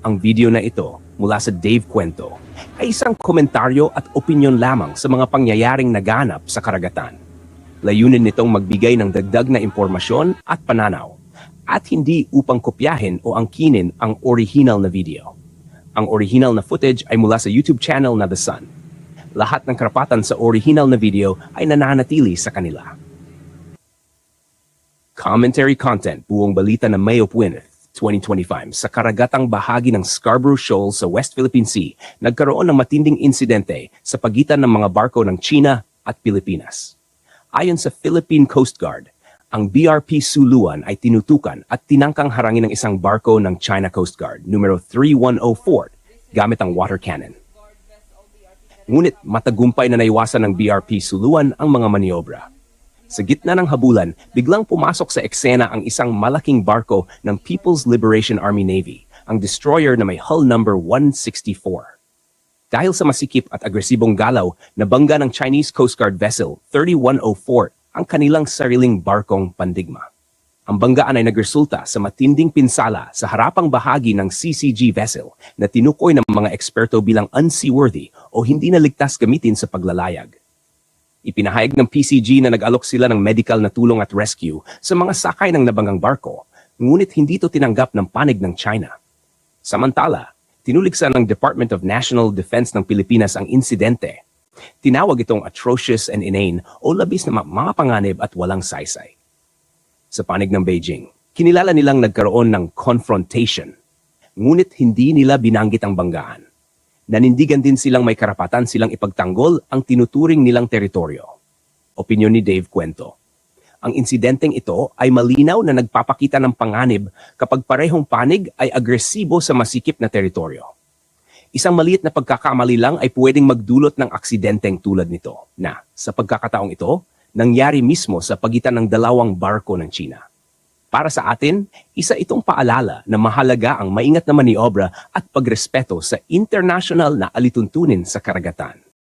Ang video na ito mula sa Dave Kwento ay isang komentaryo at opinyon lamang sa mga pangyayaring naganap sa karagatan. Layunin nitong magbigay ng dagdag na impormasyon at pananaw at hindi upang kopyahin o angkinin ang original na video. Ang original na footage ay mula sa YouTube channel na The Sun. Lahat ng karapatan sa original na video ay nananatili sa kanila. Commentary content buong balita na May of Gwyneth 2025 sa karagatang bahagi ng Scarborough Shoal sa West Philippine Sea nagkaroon ng matinding insidente sa pagitan ng mga barko ng China at Pilipinas. Ayon sa Philippine Coast Guard, ang BRP Suluan ay tinutukan at tinangkang harangin ng isang barko ng China Coast Guard numero 3104 gamit ang water cannon. Ngunit matagumpay na naiwasan ng BRP Suluan ang mga maniobra. Sa gitna ng habulan, biglang pumasok sa eksena ang isang malaking barko ng People's Liberation Army Navy, ang destroyer na may hull number 164. Dahil sa masikip at agresibong galaw, nabangga ng Chinese Coast Guard vessel 3104 ang kanilang sariling barkong pandigma. Ang banggaan ay nagresulta sa matinding pinsala sa harapang bahagi ng CCG vessel na tinukoy ng mga eksperto bilang unseaworthy o hindi na ligtas gamitin sa paglalayag. Ipinahayag ng PCG na nag-alok sila ng medical na tulong at rescue sa mga sakay ng nabanggang barko, ngunit hindi ito tinanggap ng panig ng China. Samantala, tinuligsa ng Department of National Defense ng Pilipinas ang insidente. Tinawag itong atrocious and inane o labis na ma- mapanganib at walang saysay. Sa panig ng Beijing, kinilala nilang nagkaroon ng confrontation, ngunit hindi nila binanggit ang banggaan nanindigan din silang may karapatan silang ipagtanggol ang tinuturing nilang teritoryo. Opinyon ni Dave Kwento. Ang insidenteng ito ay malinaw na nagpapakita ng panganib kapag parehong panig ay agresibo sa masikip na teritoryo. Isang maliit na pagkakamali lang ay pwedeng magdulot ng aksidenteng tulad nito na, sa pagkakataong ito, nangyari mismo sa pagitan ng dalawang barko ng China. Para sa atin, isa itong paalala na mahalaga ang maingat na maniobra at pagrespeto sa international na alituntunin sa karagatan.